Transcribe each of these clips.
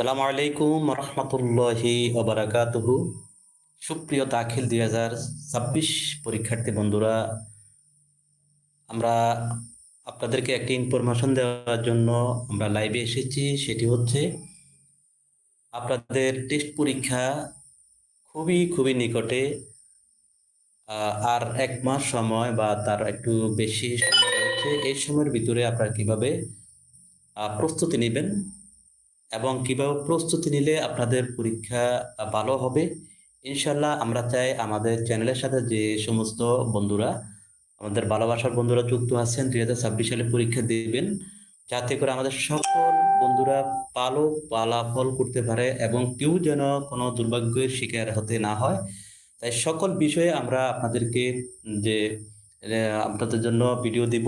সালামু আলাইকুম রহমতুল্লাহি ওবরাকাতুহু সুপ্রিয় দাখিল দুই হাজার ছাব্বিশ পরীক্ষার্থী বন্ধুরা, আমরা আপনাদেরকে একটি ইনফরমেশন দেওয়ার জন্য আমরা লাইভে এসেছি, সেটি হচ্ছে আপনাদের টেস্ট পরীক্ষা খুবই খুবই নিকটে আর এক মাস সময় বা তার একটু বেশি সময় রয়েছে, এই সময়ের ভিতরে আপনারা কীভাবে প্রস্তুতি নেবেন এবং কীভাবে প্রস্তুতি নিলে আপনাদের পরীক্ষা ভালো হবে ইনশাল্লাহ আমরা চাই আমাদের চ্যানেলের সাথে যে সমস্ত বন্ধুরা, আমাদের ভালোবাসার বন্ধুরা যুক্ত আছেন, দুই হাজার ছাব্বিশ সালে পরীক্ষা দেবেন, যাতে করে আমাদের সকল বন্ধুরা ভালো ফলাফল করতে পারে এবং কেউ যেন কোনো দুর্ভাগ্যের শিকার হতে না হয়। তাই সকল বিষয়ে আমরা আপনাদেরকে যে আপনাদের জন্য ভিডিও দিব।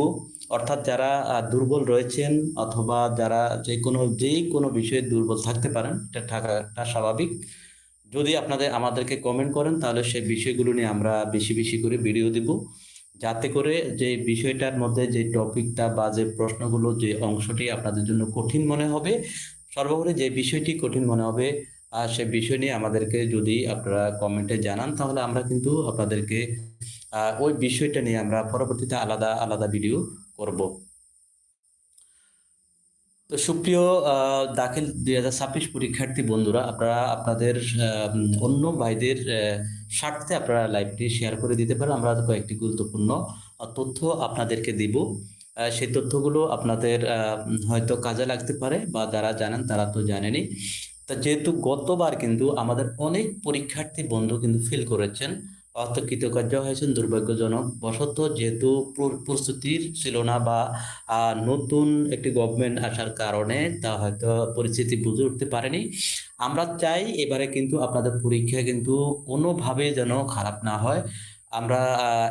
অর্থাৎ যারা দুর্বল রয়েছেন অথবা যারা যে কোনো যে কোনো বিষয়ে দুর্বল থাকতে পারেন, এটা থাকাটা স্বাভাবিক। যদি আপনাদের, আমাদেরকে কমেন্ট করেন, তাহলে সেই বিষয়গুলো নিয়ে আমরা বেশি বেশি করে ভিডিও দিব। যাতে করে যে বিষয়টার মধ্যে যে টপিকটা বা যে প্রশ্নগুলো যে অংশটি আপনাদের জন্য কঠিন মনে হবে, সর্বোপরি যে বিষয়টি কঠিন মনে হবে আর সে বিষয় নিয়ে আমাদেরকে যদি আপনারা কমেন্টে জানান, তাহলে আমরা কিন্তু আপনাদেরকে ওই বিষয়টা নিয়ে আমরা পরবর্তীতে আলাদা আলাদা ভিডিও করব। তো সুপ্রিয় দাখিল দুই হাজার ছাব্বিশ পরীক্ষার্থী বন্ধুরা, আপনারা আপনাদের অন্য ভাইদের স্বার্থে আপনারা লাইভটি শেয়ার করে দিতে পারেন। আমরা কয়েকটি গুরুত্বপূর্ণ তথ্য আপনাদেরকে দিব। সেই তথ্যগুলো আপনাদের হয়তো কাজে লাগতে পারে বা যারা জানেন তারা তো জানেনই তা যেহেতু গতবার কিন্তু আমাদের অনেক পরীক্ষার্থী বন্ধু কিন্তু ফেল করেছেন কৃতকার্য হয়েছেন, দুর্ভাগ্যজনক। বশত যেহেতু প্র- প্রস্তুতির ছিল না বা নতুন একটি গভর্নমেন্ট আসার কারণে তা হয়তো পরিস্থিতি বুঝে উঠতে পারেনি। আমরা চাই এবারে কিন্তু আপনাদের পরীক্ষা কিন্তু কোনোভাবে যেন খারাপ না হয়। আমরা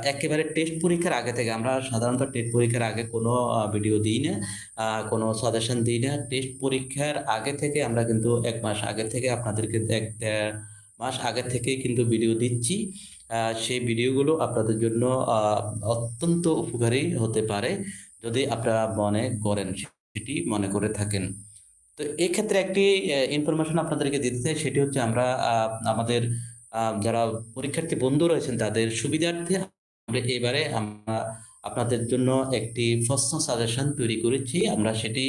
একেবারে টেস্ট পরীক্ষার আগে থেকে, আমরা সাধারণত টেস্ট পরীক্ষার আগে কোনো ভিডিও দিই না কোনো সাজেশন দিই না। টেস্ট পরীক্ষার আগে থেকে আমরা কিন্তু এক মাস আগে থেকে আপনাদেরকে এক দেড় মাস আগে থেকে কিন্তু ভিডিও দিচ্ছি। সেই ভিডিওগুলো আপনাদের জন্য অত্যন্ত উপকারী হতে পারে যদি আপনারা মনে করেন, সেটি মনে করে থাকেন। তো এক্ষেত্রে একটি ইনফরমেশন আপনাদেরকে দিতে চাই, সেটি হচ্ছে আমরা আমাদের যারা পরীক্ষার্থী বন্ধু রয়েছেন, তাদের সুবিধার্থে আমরা এবারে আমরা আপনাদের জন্য একটি প্রশ্ন সাজেশন তৈরি করেছি। আমরা সেটি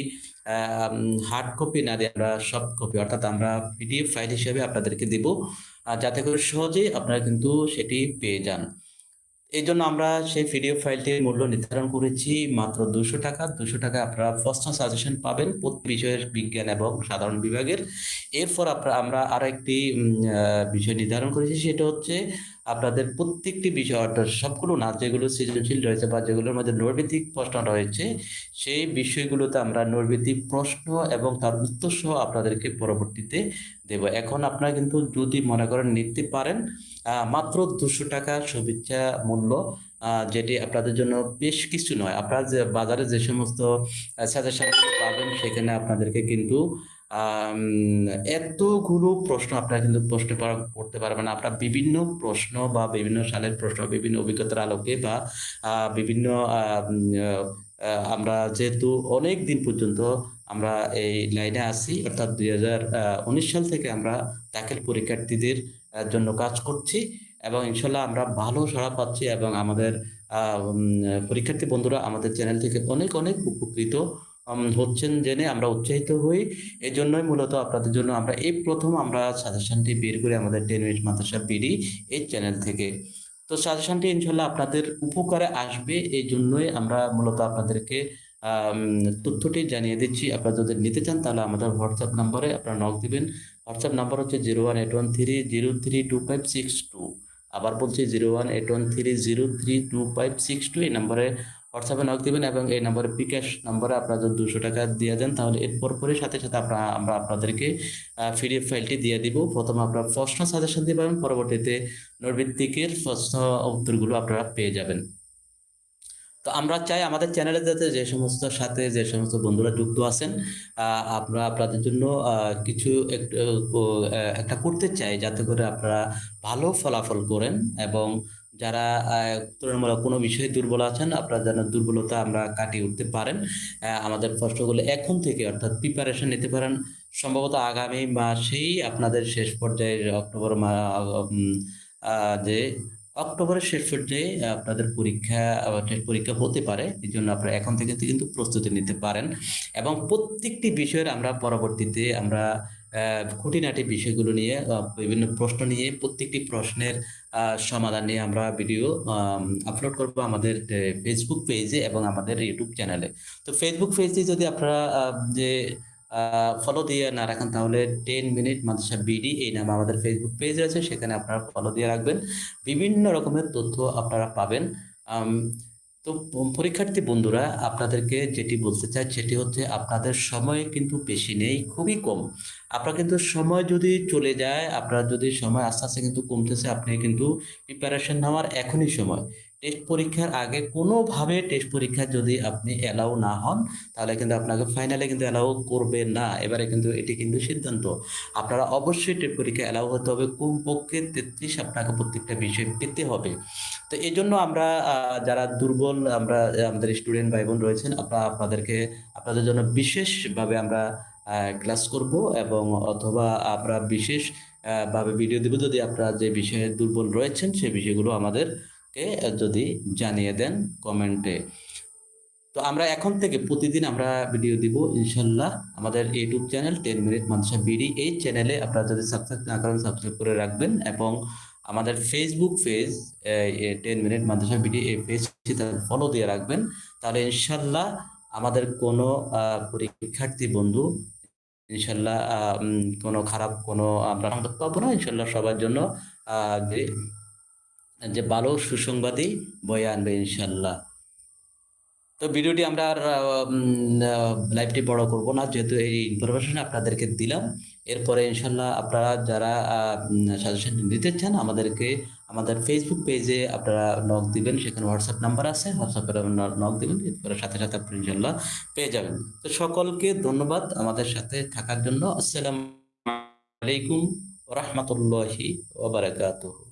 হার্ড কপি না দিয়ে আমরা সফট কপি অর্থাৎ আমরা পিডিএফ ফাইল হিসেবে আপনাদেরকে দিব। যাতে করে সহজেই আপনারা কিন্তু সেটি পেয়ে যান। এই জন্য আমরা সেই পিডিএফ ফাইলটির মূল্য নির্ধারণ করেছি মাত্র দুশো টাকা। দুশো টাকা আপনারা প্রশ্ন সাজেশন পাবেন প্রতি বিষয়ের বিজ্ঞান এবং সাধারণ বিভাগের। এরপর আমরা আরও একটি বিষয় নির্ধারণ করেছি, সেটা হচ্ছে আপনাদের প্রত্যেকটি বিষয় অর্থাৎ সবগুলো না, যেগুলো সৃজনশীল রয়েছে বা যেগুলোর মধ্যে নৈর্ব্যক্তিক প্রশ্ন রয়েছে, সেই বিষয়গুলোতে আমরা নৈর্ব্যক্তিক প্রশ্ন এবং তার উত্তর সহ আপনাদেরকে পরবর্তীতে দেব। এখন আপনারা কিন্তু যদি মনে করেন নিতে পারেন মাত্র দুশো টাকা শুভেচ্ছা মূল্য যেটি আপনাদের জন্য বেশ কিছু নয়। আপনারা যে বাজারে যে সমস্ত সাজেশন পাবেন, সেখানে আপনাদেরকে কিন্তু এতগুলো প্রশ্ন আপনারা কিন্তু প্রশ্ন পড়তে পারবেন আপনারা বিভিন্ন প্রশ্ন বা বিভিন্ন সালের প্রশ্ন, বিভিন্ন অভিজ্ঞতার আলোকে বা বিভিন্ন আমরা যেহেতু অনেক দিন পর্যন্ত আমরা এই লাইনে আছি, অর্থাৎ দুই উনিশ সাল থেকে আমরা দাখিল পরীক্ষার্থীদের জন্য কাজ করছি এবং ইনশাল্লাহ আমরা ভালো সাড়া পাচ্ছি এবং আমাদের পরীক্ষার্থী বন্ধুরা আমাদের চ্যানেল থেকে অনেক অনেক উপকৃত হচ্ছেন জেনে আমরা উৎসাহিত হই। এই জন্যই মূলত আপনাদের জন্য আমরা এই প্রথম আমরা সাজেশনটি বের করি আমাদের টেন মিনিট মাদ্রাসা বিডি এই চ্যানেল থেকে। তো সাজেশনটি ইনশাল্লাহ আপনাদের উপকারে আসবে এই জন্যই আমরা মূলত আপনাদেরকে তথ্যটি জানিয়ে দিচ্ছি। আপনারা যদি নিতে চান তাহলে আমাদের হোয়াটসঅ্যাপ নম্বরে আপনারা নক দিবেন। হোয়াটসঅ্যাপ নাম্বার হচ্ছে zero one eight one three zero three two five six two আবার বলছি zero one eight one three zero three two five six two এই নম্বরে হোয়াটসঅ্যাপে নক দিবেন এবং এই নম্বরে বিকাশ নম্বরে আপনারা যদি দুশো টাকা দিয়ে দেন, তাহলে এরপর পরে সাথে সাথে আপনারা, আমরা আপনাদেরকে পিডিএফ ফাইলটি দিয়ে দিব। প্রথমে আপনারা প্রশ্ন সাজেশন দিয়ে পাবেন, পরবর্তীতে নৈর্ভিত্তিকের প্রশ্ন উত্তরগুলো আপনারা পেয়ে যাবেন। তো আমরা চাই আমাদের চ্যানেলে যাতে যে সমস্ত সাথে যে সমস্ত বন্ধুরা যুক্ত আছেন আমরা আপনাদের জন্য কিছু একটা করতে চাই, যাতে করে আপনারা ভালো ফলাফল করেন এবং যারা তুলনামূলক কোনো বিষয়ে দুর্বল আছেন, আপনারা যেন দুর্বলতা আমরা কাটিয়ে উঠতে পারেন। আমাদের প্রশ্নগুলো এখন থেকে, অর্থাৎ প্রিপারেশন নিতে পারেন। সম্ভবত আগামী মাসেই আপনাদের শেষ পর্যায়ে অক্টোবর যে অক্টোবরের শেষ পর্যায়ে আপনাদের পরীক্ষা পরীক্ষা হতে পারে, এই জন্য আপনারা এখন থেকে কিন্তু প্রস্তুতি নিতে পারেন। এবং প্রত্যেকটি বিষয়ের আমরা পরবর্তীতে আমরা খুঁটিনাটি বিষয়গুলো নিয়ে বিভিন্ন প্রশ্ন নিয়ে, প্রত্যেকটি প্রশ্নের সমাধান নিয়ে আমরা ভিডিও আপলোড করব আমাদের ফেসবুক পেজে এবং আমাদের ইউটিউব চ্যানেলে তো ফেসবুক পেজে যদি আপনারা যে ফলো দিয়ে না রাখেন, তাহলে টেন মিনিট মাদ্রাসা বিডি এই নামে আমাদের ফেসবুক পেজ আছে সেখানে আপনারা ফলো দিয়ে রাখবেন। বিভিন্ন রকমের তথ্য আপনারা পাবেন। তো পরীক্ষার্থী বন্ধুরা, আপনাদেরকে যেটি বলতে চাই সেটি হচ্ছে আপনাদের সময় কিন্তু বেশি নেই, খুবই কম। আপনার কিন্তু সময় যদি চলে যায়, আপনার যদি সময় আস্তে আস্তে কিন্তু কমতেছে, আপনি কিন্তু প্রিপারেশন নেওয়ার এখনই সময়। টেস্ট পরীক্ষার আগে কোনোভাবে টেস্ট পরীক্ষা যদি আপনি অ্যালাউ না হন তাহলে কিন্তু আপনাকে ফাইনালে কিন্তু অ্যালাউ করবে না। এবারে কিন্তু এটি কিন্তু সিদ্ধান্ত। আপনারা অবশ্যই টেস্ট পরীক্ষা অ্যালাউ হতে হবে। কমপক্ষে তেত্রিশ আপনাকে প্রত্যেকটা বিষয় পেতে হবে। তো এই জন্য আমরা যারা দুর্বল আমরা আমাদের স্টুডেন্ট ভাই বোন রয়েছেন আপনারা আপনাদেরকে আপনাদের জন্য বিশেষভাবে আমরা ক্লাস করব এবং অথবা আমরা বিশেষ আহ, ভাবে ভিডিও দেব। যদি আপনারা যে বিষয়ে দুর্বল রয়েছেন সেই বিষয়গুলো আমাদেরকে যদি জানিয়ে দেন কমেন্টে তো আমরা এখন থেকে প্রতিদিন আমরা ভিডিও দিব, ইনশাল্লাহ। আমাদের YouTube channel ten minute Madrasa BD, এই চ্যানেলে আপনারা যদি সাবস্ক্রাইব না করেন সাবস্ক্রাইব করে রাখবেন এবং আমাদের Facebook page ten minute Madrasa BD, এই পেজটি ফলো দিয়ে রাখবেন। তাহলে ইনশাল্লাহ আমাদের কোনো পরীক্ষার্থী বন্ধু, ইনশাল্লাহ কোনো খারাপ কোনো আমরা পাবো না। ইনশাল্লাহ সবার জন্য যে ভালো সুসংবাদই বয়ে আনবে ইনশাল্লাহ তো ভিডিওটি আমরা আর লাইভটি বড় করব না, যেহেতু এই ইনফরমেশন আপনাদেরকে দিলাম। এরপরে ইনশাল্লাহ আপনারা যারা সাজেশন নিতে চান, আমাদেরকে আমাদের ফেসবুক পেজে আপনারা নক দিবেন, সেখানে হোয়াটসঅ্যাপ নাম্বার আছে হোয়াটসঅ্যাপে নক দিবেন, এরপরে সাথে সাথে আপনি ইনশাল্লাহ পেয়ে যাবেন। তো সকলকে ধন্যবাদ আমাদের সাথে থাকার জন্য। আসসালামু আলাইকুম রহমতুল্লাহি ওবারাকাতুহু